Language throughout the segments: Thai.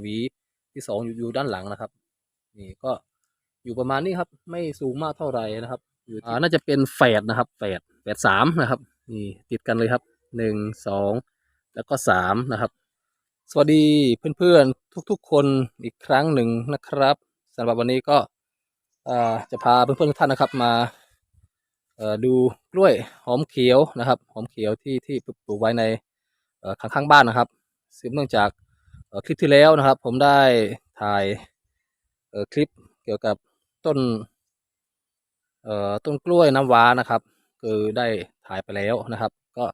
หวีที่สองอยู่อยู่ด้านหลังนะครับ นี่ก็อยู่ประมาณนี้ครับ ไม่สูงมากเท่าไหร่นะครับ อยู่อ่าน่าจะเป็นแฝดนะครับแฝดแฝดสามนะครับ นี่ติดกันเลยครับหนึ่งสองแล้วก็สามนะครับ สวัสดีเพื่อนๆ ทุกๆ คนอีกครั้งหนึ่งนะครับสำหรับวันนี้ก็จะพาเพื่อนๆทุกท่านนะครับมาดูกล้วยหอมเขียวนะครับ หอมเขียวที่ที่ปลูกไว้ในข้างๆบ้านนะครับ สืบเนื่องจาก คลิปที่แล้วนะครับ ผมได้ถ่ายคลิปเกี่ยวกับต้นต้นกล้วยน้ำว้านะครับ คือได้ถ่ายไปแล้วนะครับ ก็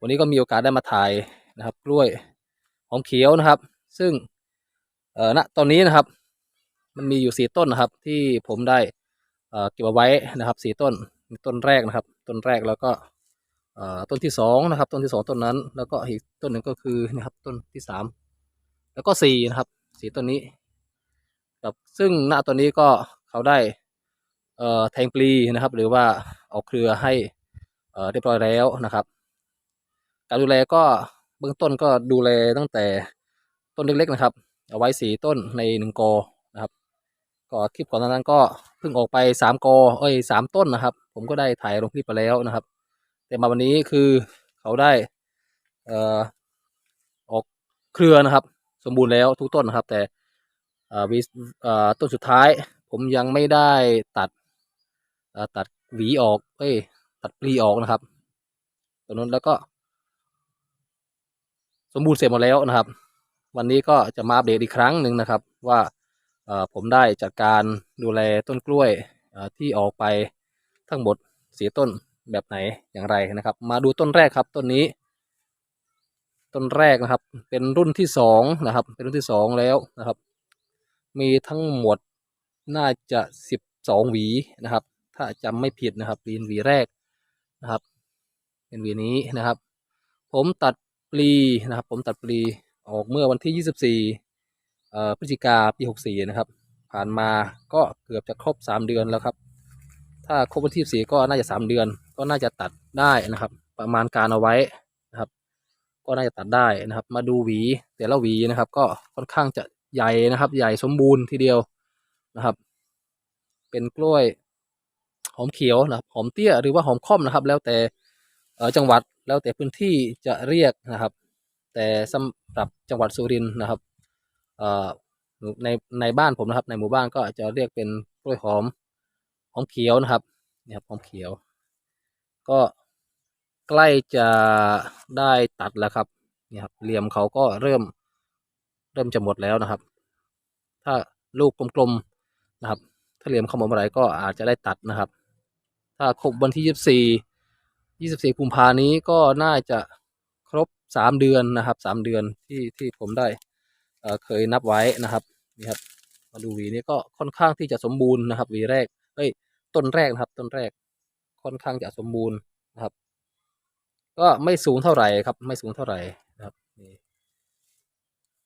วันนี้ก็มีโอกาสได้มาถ่ายนะครับ กล้วยหอมเขียวนะครับ ซึ่งณตอนนี้นะครับ มันมีอยู่สี่ต้นนะครับ ที่ผมได้เก็บเอาไว้นะครับสี่ต้นต้นแรกนะครับ ต้นแรกแล้วก็ต้นที่สองนะครับ ต้นที่สองต้นนั้น แล้วก็อีกต้นหนึ่งก็คือนะครับ ต้นที่สาม แล้วก็สีนะครับ สีต้นนี้ครับซึ่งณตอนนี้ก็เขาได้เอ่อแทงปลีนะครับ หรือว่าออกเครือให้เอ่อเรียบร้อยแล้วนะครับ การดูแลก็เบื้องต้นก็ดูแลตั้งแต่ต้นเล็กๆนะครับ เอาไว้สี่ต้นในหนึ่งกอนะครับก็คลิปก่อนหน้านั้นก็เพิ่งออกไปสามกอเอ้ยสามต้นนะครับ ผมก็ได้ถ่ายลงคลิปไปแล้วนะครับ แต่มาวันนี้คือเขาได้เอ่อออกเครือนะครับ สมบูรณ์แล้วทุกต้นนะครับ แต่วีต้นสุดท้าย ผมยังไม่ได้ตัดตัดหวีออกเอ้ยตัดปลีออกนะครับตัวนั้นแล้วก็ สมบูรณ์เสร็จหมดแล้วนะครับ วันนี้ก็จะมาอัปเดตอีกครั้งหนึ่งนะครับ ว่าผมได้จัดการดูแลต้นกล้วยที่ออกไปทั้งหมดสีต้นแบบไหนอย่างไรนะครับ มาดูต้นแรกครับต้นนี้ ต้นแรกนะครับ เป็นรุ่นที่สองนะครับ เป็นรุ่นที่สองแล้วนะครับ มีทั้งหมดน่าจะสิบสองหวีนะครับ ถ้าจำไม่ผิดนะครับเป็นหวีแรกนะครับ เป็นหวีนี้นะครับ ผมตัดปลีนะครับ ผมตัดปลีออกเมื่อวันที่24เอ่พฤศจิกาปี64นะครับ ผ่านมาก็เกือบจะครบ3เดือนแล้วครับ ถ้าครบวันที่24ก็น่าจะ3เดือน ก็น่าจะตัดได้นะครับ ประมาณการเอาไว้ ก็น่าจะตัดได้นะครับ มาดูหวีแต่ละหวีนะครับ ก็ค่อนข้างจะใหญ่นะครับ ใหญ่สมบูรณ์ทีเดียวนะครับ เป็นกล้วยหอมเขียวนะครับ หอมเตี้ยหรือว่าหอมค่อมนะครับ แล้วแต่จังหวัดแล้วแต่พื้นที่จะเรียกนะครับ แต่สำหรับจังหวัดสุรินทร์นะครับในในบ้านผมนะครับ ในหมู่บ้านก็จะเรียกเป็นกล้วยหอมหอมเขียวนะครับนี่ครับหอมเขียว ก็ ใกล้จะได้ตัดแล้วครับนี่ครับเหลี่ยมเขาก็เริ่มเริ่มจะหมดแล้วนะครับ ถ้าลูกกลมๆนะครับ ถ้าเหลี่ยมเข้ามาเมื่อไหร่ก็อาจจะได้ตัดนะครับ ถ้าครบวันที่ยี่สิบสี่24กุมภานี้ก็น่าจะครบ3เดือนนะครับ3เดือนที่ที่ผมได้เเคยนับไว้นะครับนี่ครับมาดูหวีนี้ก็ค่อนข้างที่จะสมบูรณ์นะครับหวีแรกเอ้ยต้นแรกนะครับ ต้นแรกค่อนข้างจะสมบูรณ์นะครับ ก็ไม่สูงเท่าไหร่ครับ ไม่สูงเท่าไหร่นะครับนี่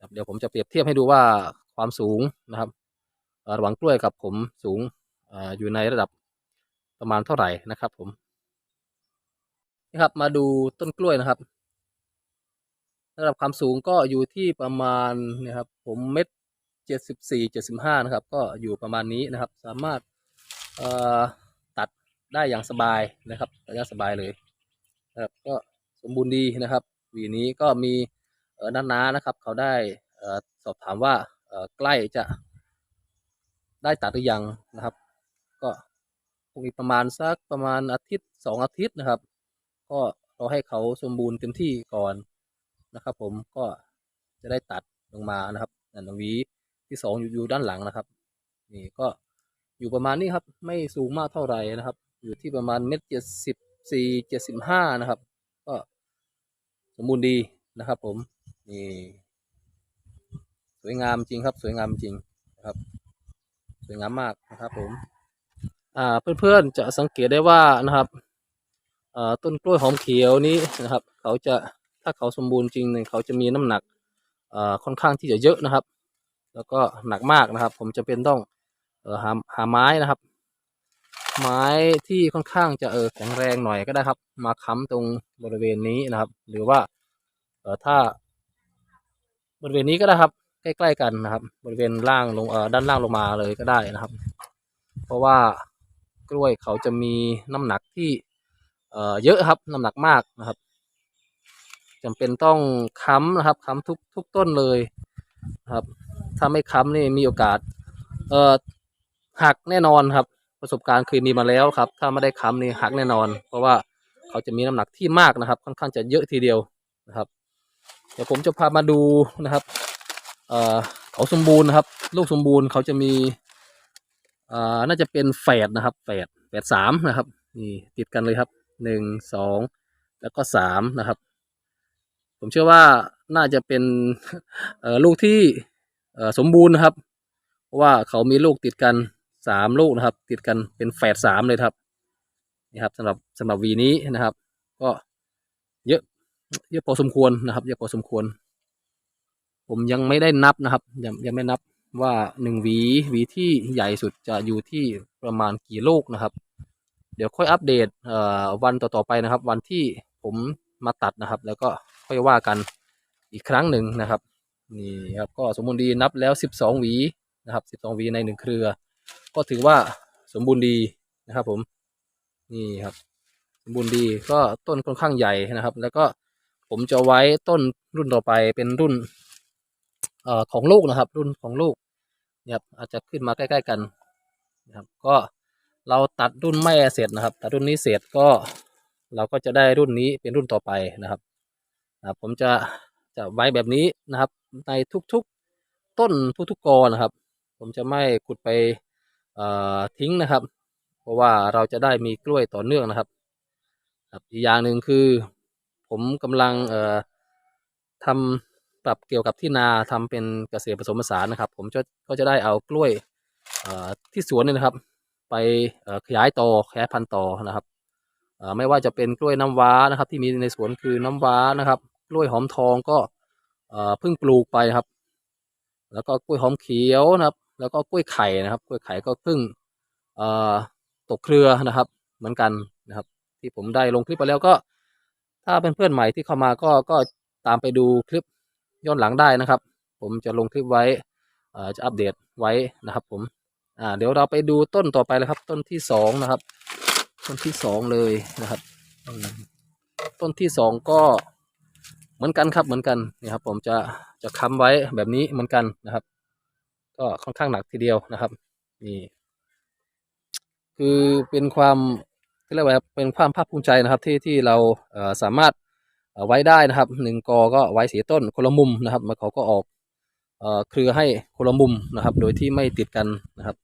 ครับเดี๋ยวผมจะเปรียบเทียบให้ดูว่าความสูงนะครับระหว่างกล้วยกับผมสูงออยู่ในระดับประมาณเท่าไหร่นะครับ ผมนะครับ มาดูต้นกล้วยนะครับ ระดับความสูงก็อยู่ที่ประมาณนะครับ ผมเม็ดเจ็ดสิบสี่เจ็ดสิบห้านะครับ ก็อยู่ประมาณนี้นะครับ สามารถตัดได้อย่างสบายนะครับตัดได้สบายเลย นะครับก็สมบูรณ์ดีนะครับหวีนี้ก็มีเอ่น้านะครับ เขาได้สอบถามว่าใกล้จะได้ตัดหรือยังนะครับ ก็คงอีกประมาณสักประมาณอาทิตย์สองอาทิตย์นะครับ ก็รอให้เขาสมบูรณ์เต็มที่ก่อนนะครับ ผมก็จะได้ตัดลงมานะครับนั่นหวีที่สองอยอยู่ด้านหลังนะครับ นี่ก็อยู่ประมาณนี้ครับ ไม่สูงมากเท่าไหร่นะครับ อยู่ที่ประมาณเมตรเจ็ดสิบ สี่เจ็ดสิบห้านะครับ ก็สมบูรณ์ดีนะครับ ผมนี่สวยงามจริงครับ สวยงามจริงนะครับ สวยงามมากนะครับ ผม อ่าเพื่อนๆจะสังเกตได้ว่านะครับอ่อต้นกล้วยหอมเขียวนี้นะครับ เขาจะถ้าเขาสมบูรณ์จริงเนี่ยเขาจะมีน้ำหนักอ่อค่อนข้างที่จะเยอะนะครับ แล้วก็หนักมากนะครับ ผมจะเป็นต้องเอ่อหาหาไม้นะครับ ไม้ที่ค่อนข้างจะเออแข็งแรงหน่อยก็ได้ครับ มาค้ำตรงบริเวณนี้นะครับ หรือว่าเออถ้า บริเวณนี้ก็ได้ครับ ใกล้ๆกันนะครับ บริเวณล่างลงเออด้านล่างลงมาเลยก็ได้นะครับ เพราะว่ากล้วยเขาจะมีน้ำหนักที่เออเยอะครับ น้ำหนักมากนะครับจำเป็นต้องค้ำนะครับ ค้ำทุกทุกต้นเลยนะครับ ถ้าไม่ค้ำนี่มีโอกาส เออหักแน่นอนครับ ประสบการณ์เคยมีมาแล้วครับ ถ้าไม่ได้ค้ำนี่หักแน่นอน เพราะว่าเขาจะมีน้ำหนักที่มากนะครับ ค่อนข้างจะเยอะทีเดียวนะครับ เดี๋ยวผมจะพามาดูนะครับเอ่อเขาสมบูรณ์นะครับ ลูกสมบูรณ์เขาจะมีเอ่อน่าจะเป็นแฝดนะครับแฝดแฝดสามนะครับนี่ติดกันเลยครับหนึ่งสองแล้วก็สามนะครับ ผมเชื่อว่าน่าจะเป็นเอ่อลูกที่เอ่อสมบูรณ์นะครับ เพราะว่าเขามีลูกติดกัน สามลูกนะครับ ติดกันเป็นแฝดสามเลยครับนี่ครับสำหรับสำหรับวีนี้นะครับ ก็เยอะ เยอะพอสมควรนะครับ เยอะพอสมควร ผมยังไม่ได้นับนะครับ ยังยังไม่นับว่าหนึ่งวีวีที่ใหญ่สุดจะอยู่ที่ประมาณกี่ลูกนะครับ เดี๋ยวค่อยอัปเดตวันต่อๆไปนะครับ วันที่ผมมาตัดนะครับ แล้วก็ค่อยว่ากันอีกครั้งหนึ่งนะครับนี่ครับก็สมบูรณ์ดีนับแล้วสิบสองหวีนะครับสิบสองหวีในหนึ่งเครือ ก็ถือว่าสมบูรณ์ดีนะครับผมนี่ครับ สมบูรณ์ดีก็ต้นค่อนข้างใหญ่นะครับ แล้วก็ผมจะไว้ต้นรุ่นต่อไปเป็นรุ่นเอ่อของลูกนะครับ รุ่นของลูกเนี่ยครับอาจจะขึ้นมาใกล้ ๆกันนะครับ ก็เราตัดรุ่นแม่เสร็จนะครับ ตัดรุ่นนี้เสร็จก็เราก็จะได้รุ่นนี้เป็นรุ่นต่อไปนะครับนะผมจะจะไว้แบบนี้นะครับ ในทุกๆต้นทุกๆกอนะครับ ผมจะไม่ขุดไป ทิ้งนะครับ เพราะว่าเราจะได้มีกล้วยต่อเนื่องนะครับอีกอย่างหนึ่งคือ ผมกำลังทำปรับเกี่ยวกับที่นาทำเป็นเกษตรผสมผสานนะครับ ผมก็จะได้เอากล้วยที่สวนนี่นะครับ ไปขยายต่อขยายพันธุ์ต่อนะครับไม่ว่าจะเป็นกล้วยน้ำว้านะครับ ที่มีในสวนคือน้ำว้านะครับ กล้วยหอมทองก็เพิ่งปลูกไปครับ แล้วก็กล้วยหอมเขียวนะครับ แล้วก็กล้วยไข่นะครับ กล้วยไข่ก็เพิ่งตกเครือนะครับ เหมือนกันนะครับ ที่ผมได้ลงคลิปไปแล้วก็ ถ้าเป็นเพื่อนใหม่ที่เข้ามาก็ก็ตามไปดูคลิปย้อนหลังได้นะครับ ผมจะลงคลิปไว้จะอัปเดตไว้นะครับ ผมอ่าเดี๋ยวเราไปดูต้นต่อไปเลยครับ ต้นที่สองนะครับ ต้นที่สองเลยนะครับ ต้นที่สองก็เหมือนกันครับเหมือนกันนี่ครับ ผมจะจะค้ำไว้แบบนี้เหมือนกันนะครับ ก็ค่อนข้างหนักทีเดียวนะครับ นี่ คือเป็นความเรียกว่าเป็นความภาคภูมิใจนะครับ ที่ที่เราเสามารถไว้ได้นะครับหนึ่งกอก็ไว้สีต้นคนละมุมนะครับมันเขาก็ออกเครือให้คนละมุมนะครับ โดยที่ไม่ติดกันนะครับ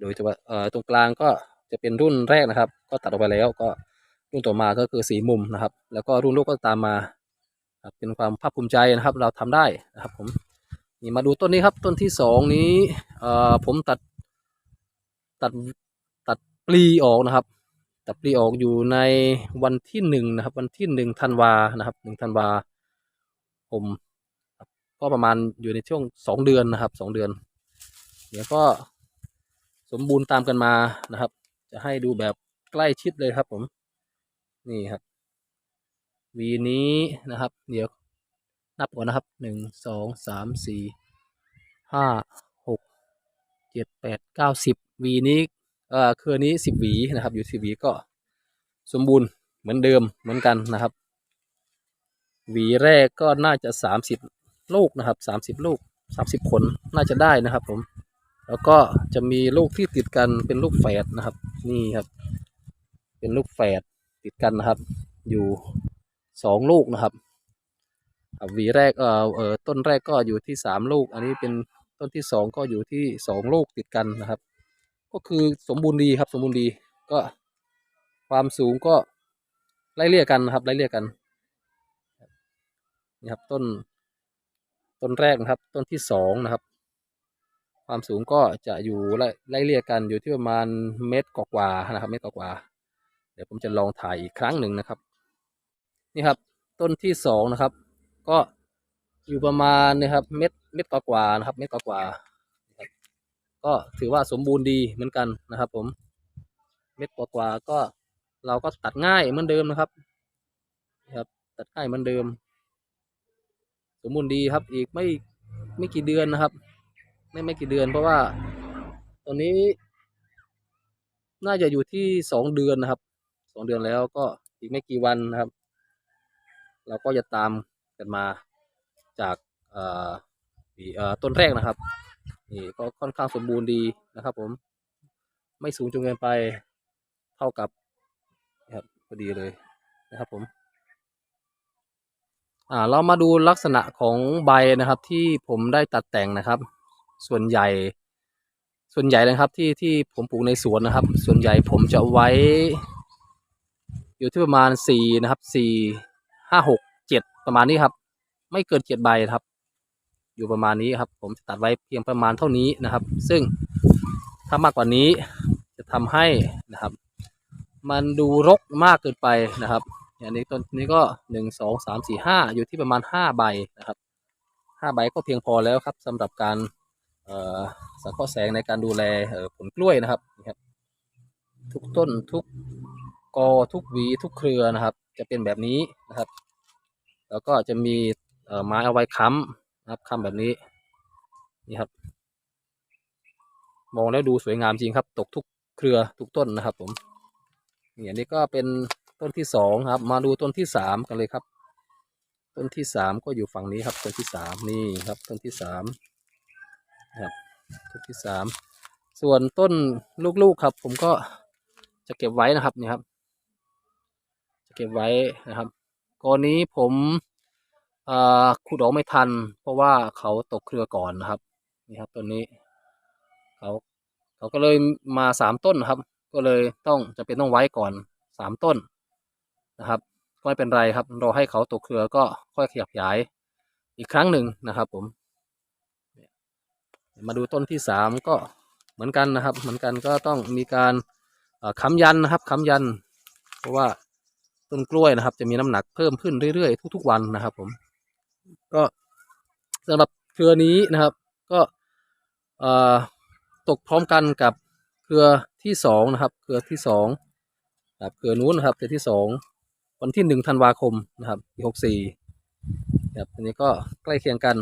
โดยที่ว่าตรงกลางก็จะเป็นรุ่นแรกนะครับ ก็ตัดออกไปแล้วก็รุ่นต่อมาก็คือสีมุมนะครับ แล้วก็รุ่นลูกก็ตามมา เป็นความภาคภูมิใจนะครับ เราทำได้นะครับผม นี่มาดูต้นนี้ครับต้นที่สองนี้เอ่อผมตัดตัดตัดปลีออกนะครับ ตัดปลีออกอยู่ในวันที่หนึ่งนะครับ วันที่หนึ่งธันวานะครับหนึ่งธันวาผมก็ประมาณอยู่ในช่วงสองเดือนนะครับสองเดือนเดี๋ยวก็สมบูรณ์ตามกันมานะครับ จะให้ดูแบบใกล้ชิดเลยครับผมนี่ครับวีนี้นะครับ เดี๋ยว นับก่อนนะครับหนึ่งสองสามสี่ห้าหกเจ็ดแปดเก้าสิบวีนี้เอ่อเครือนี้สิบหวีนะครับ อยู่สิบหวีก็สมบูรณ์เหมือนเดิมเหมือนกันนะครับ หวีแรกก็น่าจะสามสิบลูกนะครับสามสิบลูกสามสิบผลน่าจะได้นะครับผม แล้วก็จะมีลูกที่ติดกันเป็นลูกแฝดนะครับ นี่ครับ เป็นลูกแฝดติดกันนะครับ อยู่สองลูกนะครับ หวีแรกเอ่อเออต้นแรกก็อยู่ที่สามลูก อันนี้เป็นต้นที่สองก็อยู่ที่สองลูกติดกันนะครับ ก็คือสมบูรณ์ดีครับ สมบูรณ์ดีก็ความสูงก็ไล่เลี่ยกันนะครับไล่เลี่ยกันนี่ครับต้นต้นแรกนะครับ ต้นที่สองนะครับ ความสูงก็จะอยู่ไล่ไล่เลี่ยกันอยู่ที่ประมาณเมตรกว่าๆนะครับ เมตรกว่าๆเดี๋ยวผมจะลองถ่ายอีกครั้งหนึ่งนะครับ นี่ครับ ต้นที่สองนะครับ ก็อยู่ประมาณนะครับ เม็ดเม็ดกว่าๆนะครับ เม็ดกว่าๆก็ถือว่าสมบูรณ์ดีเหมือนกันนะครับ ผม เม็ดกว่าๆก็เราก็ตัดง่ายเหมือนเดิมนะครับนะครับ ตัดง่ายเหมือนเดิม สมบูรณ์ดีครับ อีกไม่ไม่กี่เดือนนะครับ ไม่ไม่กี่เดือน เพราะว่าตอนนี้ น่าจะอยู่ที่สองเดือนนะครับสองเดือนแล้วก็อีกไม่กี่วันนะครับ เราก็จะตาม กันมาจากต้นแรกนะครับนี่ก็ค่อนข้างสมบูรณ์ดีนะครับ ผม ไม่สูงจนเกินไปเท่ากับนะครับพอดีเลยนะครับผมอ่าเรามาดูลักษณะของใบนะครับ ที่ผมได้ตัดแต่งนะครับ ส่วนใหญ่ ส่วนใหญ่เลยครับที่ที่ผมปลูกในสวนนะครับ ส่วนใหญ่ผมจะไว้ อยู่ที่ประมาณสี่นะครับสี่ห้าหก ประมาณนี้ครับ ไม่เกินเจ็ดใบครับ อยู่ประมาณนี้ครับ ผมจะตัดไว้เพียงประมาณเท่านี้นะครับ ซึ่งถ้ามากกว่านี้จะทำให้นะครับ มันดูรกมากเกินไปนะครับอย่างนี้ต้นนี้ก็หนึ่งสองสามสี่ห้าอยู่ที่ประมาณห้าใบนะครับห้าใบก็เพียงพอแล้วครับสำหรับการเสังเคราะห์แสงในการดูแลผลกล้วยนะครับนี่ครับ ทุกต้นทุกกอทุกหวีทุกเครือนะครับ จะเป็นแบบนี้นะครับ แล้วก็จะมีไม้เอาไว้ค้ำนะครับค้ำแบบนี้นี่ครับ มองแล้วดูสวยงามจริงครับ ตกทุกเครือทุกต้นนะครับ ผมนี่อันนี้ก็เป็นต้นที่สองครับ มาดูต้นที่สามกันเลยครับ ต้นที่สามก็อยู่ฝั่งนี้ครับ ต้นที่สามนี่ครับ ต้นที่สามนะครับต้นที่สามส่วนต้นลูกๆครับ ผมก็จะเก็บไว้นะครับนี่ครับ จะเก็บไว้นะครับ กรณีผมขุดออกไม่ทัน เพราะว่าเขาตกเครือก่อนนะครับ นี่ครับต้นนี้ เขาเขาก็เลยมาสามต้นนะครับ ก็เลยต้องจะเป็นต้องไว้ก่อนสามต้นนะครับ ก็ไม่เป็นไรครับรอให้เขาตกเครือก็ค่อยขยับขยายอีกครั้งหนึ่งนะครับ ผม มาดูต้นที่สามก็เหมือนกันนะครับ เหมือนกันก็ต้องมีการค้ำยันนะครับค้ำยัน เพราะว่า ต้นกล้วยนะครับ จะมีน้ำหนักเพิ่มขึ้นเรื่อยๆทุก ๆ วันนะครับ ผม ก็สำหรับเครือนี้นะครับ ก็ตกพร้อมกันกับเครือที่สองนะครับ เครือที่สองครับเครือนู้นนะครับเครือที่สองวันที่หนึ่งธันวาคมนะครับปีหกสี่ครับอันนี้ก็ใกล้เคียงกัน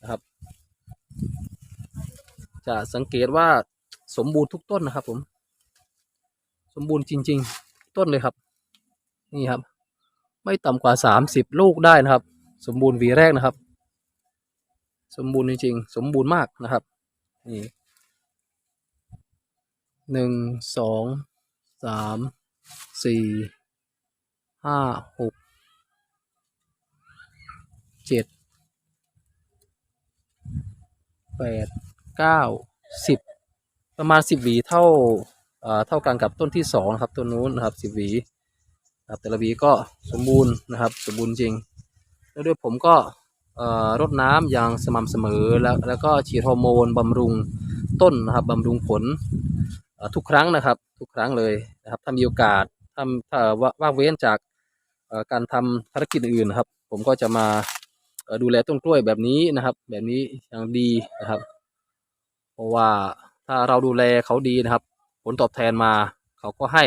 นะครับ จะสังเกตว่าสมบูรณ์ทุกต้นนะครับ ผม สมบูรณ์จริง ๆ ต้นเลยครับ นี่ครับ ไม่ต่ำกว่าสามสิบลูกได้นะครับ สมบูรณ์วีแรกนะครับ สมบูรณ์จริงๆสมบูรณ์มากนะครับ นี่หนึ่งสองสามสี่ห้าหกเจ็ดแปดเก้าสิบประมาณสิบหวีเท่าเอ่อเท่ากันกับต้นที่สองนะครับ ต้นนู้นนะครับสิบหวี แต่ละวีก็สมบูรณ์นะครับสมบูรณ์จริง แล้วด้วยผมก็รดน้ำอย่างสม่ำเสมอแล้วแล้วก็ฉีดฮอร์โมนบำรุงต้นนะครับบำรุงผลทุกครั้งนะครับ ทุกครั้งเลยนะครับถ้ามีโอกาสถ้าถ้าว่าวางเว้นจากการทำภารกิจอื่นนะครับ ผมก็จะมาดูแลต้นกล้วยแบบนี้นะครับ แบบนี้อย่างดีนะครับ เพราะว่าถ้าเราดูแลเขาดีนะครับ ผลตอบแทนมาเขาก็ให้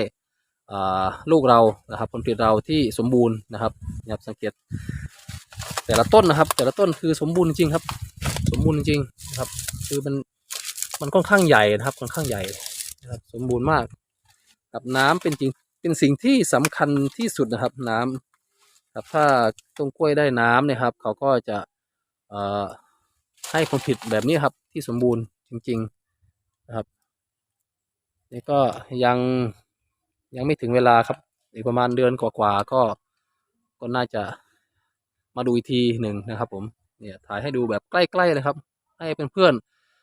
ลูกเรานะครับผลผลิตเราที่สมบูรณ์นะครับนะครับสังเกต แต่ละต้นนะครับ แต่ละต้นคือสมบูรณ์จริงครับ สมบูรณ์จริงนะครับ คือมันมันค่อนข้างใหญ่นะครับค่อนข้างใหญ่นะครับสมบูรณ์มากครับน้ำเป็นจริงเป็นสิ่งที่สำคัญที่สุดนะครับน้ำครับถ้าต้นกล้วยได้น้ำเนี่ยครับ เขาก็จะเอ่อให้ผลผลิตแบบนี้ครับที่สมบูรณ์จริง ๆ นะครับนี่ก็ยัง ยังไม่ถึงเวลาครับอีกประมาณเดือนกว่าๆก็ก็น่าจะมาดูอีกทีหนึ่งนะครับ ผมเนี่ยถ่ายให้ดูแบบใกล้ๆเลยครับ ให้เป็นเพื่อน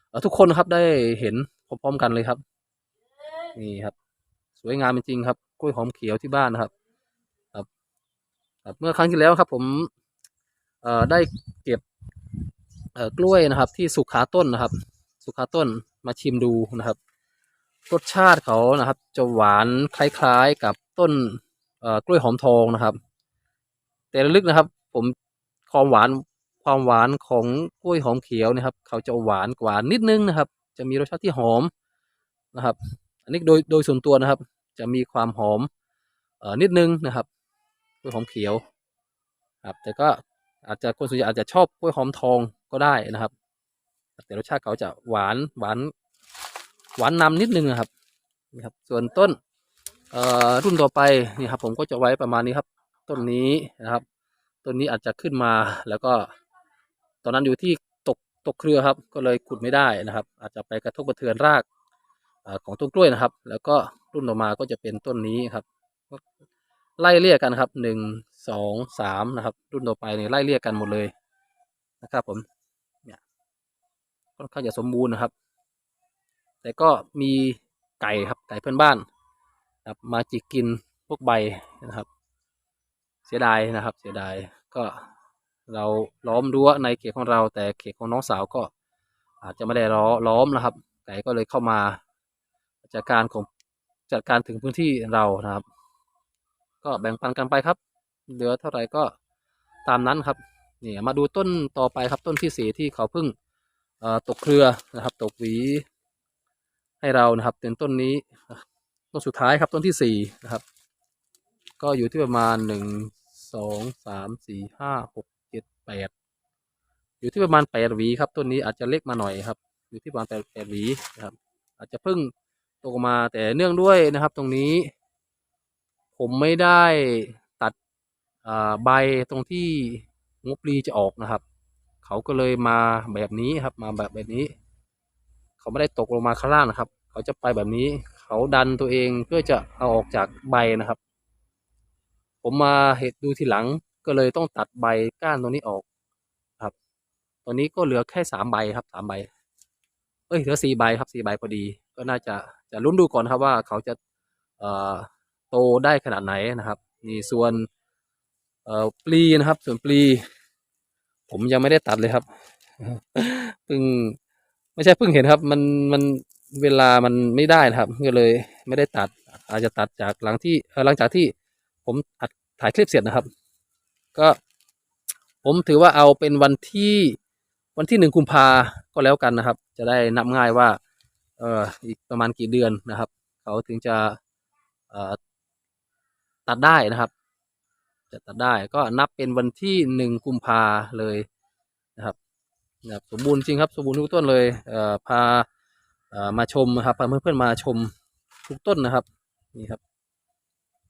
เอ่อทุกคนครับได้เห็นพร้อมๆกันเลยครับ นี่ครับ สวยงามจริงๆครับกล้วยหอมเขียวที่บ้านนะครับครับครับเมื่อครั้งที่แล้วครับ ผมเอ่อได้เก็บเอ่อกล้วยนะครับ ที่สุกขาต้นนะครับ สุกขาต้นมาชิมดูนะครับ รสชาติเขานะครับ จะหวานคล้ายๆกับต้นกล้วยหอมทองนะครับ แต่ลึกนะครับ ผมความหวานความหวานของกล้วยหอมเขียวนะครับ เขาจะหวานกว่านิดนึงนะครับ จะมีรสชาติที่หอมนะครับ อันนี้โดยโดยส่วนตัวนะครับ จะมีความหอมเอ่อนิดนึงนะครับกล้วยหอมเขียวครับ แต่ก็อาจจะคนส่วนใหญ่อาจจะชอบกล้วยหอมทองก็ได้นะครับ แต่รสชาติเขาจะหวานหวาน หวานนำนิดนึงนะครับนี่ครับ ส่วนต้นเอ่อรุ่นต่อไปนี่ครับ ผมก็จะไว้ประมาณนี้ครับ ต้นนี้นะครับ ต้นนี้อาจจะขึ้นมาแล้วก็ ตอนนั้นอยู่ที่ตกตกเครือครับ ก็เลยขุดไม่ได้นะครับ อาจจะไปกระทบกระเทือนรากอของต้นกล้วยนะครับ แล้วก็รุ่นต่อมาก็จะเป็นต้นนี้ครับไล่เรียกกันครับหนึ่งสองสามนะครับ รุ่นต่อไปเนี่ยไล่เรียกกันหมดเลยนะครับ ผมเนี่ยค่อนข้างจะสมบูรณ์นะครับ แต่ก็มีไก่ครับไก่เพื่อนบ้านครับมาจิกกินพวกใบนะครับ เสียดายนะครับ เสียดายก็เราล้อมรั้วในเขตของเรา แต่เขตของน้องสาวก็ อาจจะไม่ได้ล้อล้อมนะครับ ไก่ก็เลยเข้ามาจัดการของจัดการถึงพื้นที่เรานะครับ ก็แบ่งปันกันไปครับ เหลือเท่าไหร่ก็ตามนั้นครับนี่มาดูต้นต่อไปครับต้นที่สี่ที่เขาเพิ่งตกเครือนะครับ ตกหวี ให้เรานะครับเป็นต้นนี้ต้นสุดท้ายครับต้นที่สี่นะครับ ก็อยู่ที่ประมาณหนึ่งสองสามสี่ห้าหกเจ็ดแปดอยู่ที่ประมาณแปดหวีครับต้นนี้อาจจะเล็กมาหน่อยครับ อยู่ที่ประมาณแปดแปดหวีนะครับ อาจจะเพิ่งตกมาแต่เนื่องด้วยนะครับ ตรงนี้ ผมไม่ได้ตัดใบตรงที่งบปลีจะออกนะครับ เขาก็เลยมาแบบนี้ครับมาแบบแบบนี้ เขาไม่ได้ตกลงมาข้างล่างนะครับ เขาจะไปแบบนี้ เขาดันตัวเองเพื่อจะเอาออกจากใบนะครับ ผมมาเห็นดูทีหลังก็เลยต้องตัดใบก้านตรงนี้ออกครับ ตอนนี้ก็เหลือแค่สามใบครับสามใบ เอ้ยเหลือสี่ใบครับสี่ใบพอดี ก็น่าจะจะลุ้นดูก่อนครับว่าเขาจะเอ่อโตได้ขนาดไหนนะครับ นี่ส่วนเอ่อปลีนะครับ ส่วนปลี ผมยังไม่ได้ตัดเลยครับเพิ่ง ไม่ใช่เพิ่งเห็นครับ มันมันเวลามันไม่ได้นะครับ ก็เลยไม่ได้ตัด อาจจะตัดจากหลังที่หลังจากที่ผมอัดถ่ายคลิปเสร็จนะครับ ก็ผมถือว่าเอาเป็นวันที่วันที่หนึ่งกุมภาก็แล้วกันนะครับ จะได้นับง่ายว่า เอ่ออีกประมาณกี่เดือนนะครับ เขาถึงจะตัดได้นะครับ จะตัดได้ก็นับเป็นวันที่หนึ่งกุมภาเลย นะครับสมบูรณ์จริงครับสมบูรณ์ทุกต้นเลยเอ่อพาเอ่อมาชมนะครับพาเพื่อนๆมาชมทุกต้นนะครับนี่ครับ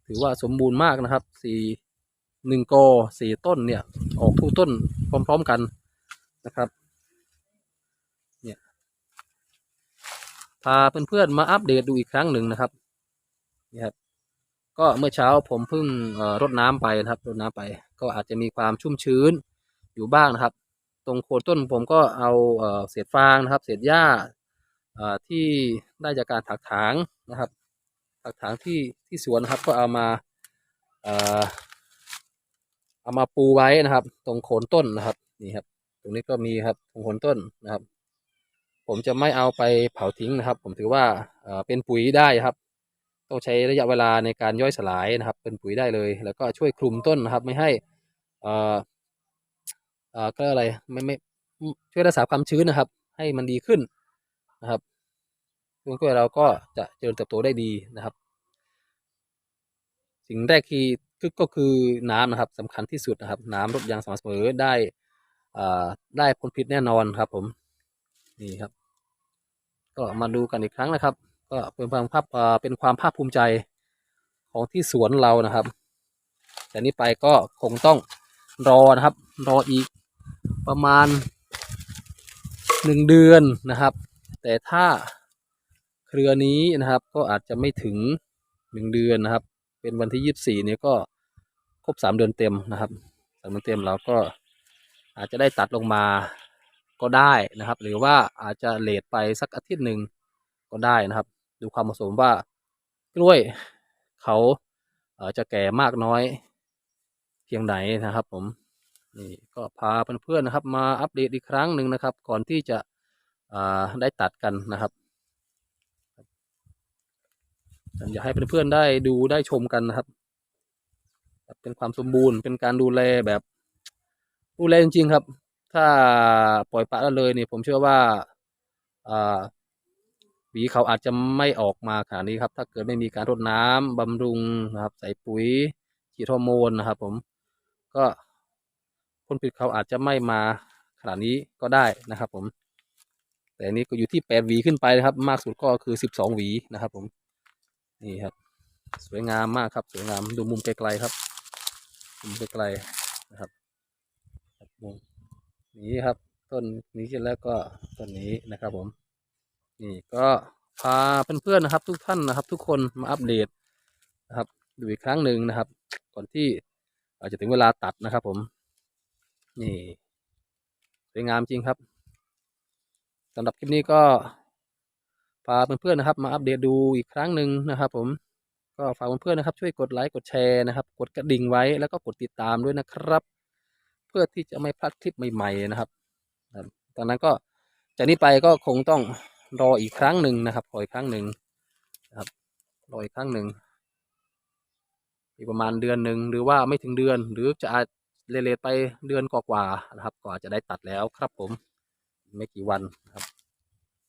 ถือว่าสมบูรณ์มากนะครับสี่หนึ่งกอสี่ต้นเนี่ยออกทุกต้นพร้อม ๆกันนะครับเนี่ยพาเพื่อนๆมาอัปเดตดูอีกครั้งหนึ่งนะครับนี่ครับก็เมื่อเช้าผมเพิ่งรดน้ำไปนะครับรดน้ำไป ก็อาจจะมีความชุ่มชื้นอยู่บ้างนะครับ ตรงโคนต้นผมก็เอาเศษฟางนะครับ เศษหญ้าที่ได้จากการถักถางนะครับถักถางที่ที่สวนนะครับก็เอามาเอามาปูไว้นะครับ ตรงโคนต้นนะครับนี่ครับ ตรงนี้ก็มีครับตรงโคนต้นนะครับ ผมจะไม่เอาไปเผาทิ้งนะครับ ผมถือว่าเป็นปุ๋ยได้ครับ ต้องใช้ระยะเวลาในการย่อยสลายนะครับ เป็นปุ๋ยได้เลย แล้วก็ช่วยคลุมต้นนะครับ ไม่ให้อ่อ เอ่อก็อะไรไม่ไม่ช่วยรักษาความชื้นนะครับ ให้มันดีขึ้นนะครับต้นกล้วยเราก็จะเจริญเติบโตได้ดีนะครับ สิ่งแรกที่คือก็คือน้ำนะครับสำคัญที่สุดนะครับ น้ำรดยางสม่ำเสมอได้อ่าได้ผลผลิตแน่นอนครับ ผมนี่ครับ ก็มาดูกันอีกครั้งนะครับ ก็เป็นความภาพเอ่อเป็นความภาคภูมิใจของที่สวนเรานะครับแต่นี้ไปก็คงต้องรอนะครับ รออีก ประมาณหนึ่งเดือนนะครับ แต่ถ้าเครือนี้นะครับ ก็อาจจะไม่ถึงหนึ่งเดือนนะครับ เป็นวันที่ยี่สิบสี่นี้ก็ครบสามเดือนเต็มนะครับสามเดือนเต็มเราก็อาจจะได้ตัดลงมาก็ได้นะครับ หรือว่าอาจจะเลทไปสักอาทิตย์หนึ่งก็ได้นะครับ ดูความเหมาะสมว่ากล้วยเขาจะแก่มากน้อยเพียงไหนนะครับผม นี่ก็พาเพื่อนๆนะครับ มาอัปเดตอีกครั้งหนึ่งนะครับ ก่อนที่จะได้ตัดกันนะครับอยากให้เพื่อนๆได้ดูได้ชมกันนะครับ เป็นความสมบูรณ์เป็นการดูแลแบบดูแลจริงๆครับ ถ้าปล่อยปละละเลยเนี่ยผมเชื่อว่าอ่าหวีเขาอาจจะไม่ออกมาขนาดนี้ครับ ถ้าเกิดไม่มีการรดน้ำบำรุงนะครับ ใส่ปุ๋ยฉีดฮอร์โมนนะครับ ผมก็ ผลผลิตเขาอาจจะไม่มาขนาดนี้ก็ได้นะครับ ผม แต่อันนี้ก็อยู่ที่แปดหวีขึ้นไปนะครับ มากสุดก็คือสิบสองหวีนะครับ ผมนี่ครับ สวยงามมากครับ สวยงามดูมุมไกลๆครับ มุมไกลๆนะครับครับมุมนี้ครับ ต้นนี้เสร็จแล้วก็ต้นนี้นะครับ ผม นี่ก็พาเพื่อนๆนะครับ ทุกท่านนะครับ ทุกคนมาอัปเดตนะครับ ดูอีกครั้งหนึ่งนะครับ ก่อนที่อาจจะถึงเวลาตัดนะครับ ผม นี่สวยงามจริงครับสำหรับคลิปนี้ก็พาเพื่อนๆนะครับ มาอัปเดตดูอีกครั้งหนึ่งนะครับ ผมก็ฝากเพื่อนๆนะครับ ช่วยกดไลค์กดแชร์นะครับ กดกระดิ่งไว้แล้วก็กดติดตามด้วยนะครับ เพื่อที่จะไม่พลาดคลิปใหม่ ๆ นะครับครับตอนนั้นก็จากนี้ไปก็คงต้องรออีกครั้งหนึ่งนะครับรออีกครั้งหนึ่งนะครับรออีกครั้งหนึ่งอีกประมาณเดือนหนึ่งหรือว่าไม่ถึงเดือนหรือจะอาจ เลทๆไปเดือนกว่าๆนะครับก็อาจะได้ตัดแล้วครับผมไม่กี่วันครับ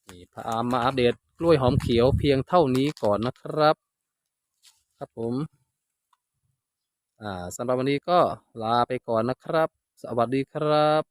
นี่พามาอัปเดตกล้วยหอมเขียวเพียงเท่านี้ก่อนนะครับ ครับผมอ่าสำหรับวันนี้ก็ลาไปก่อนนะครับ สวัสดีครับ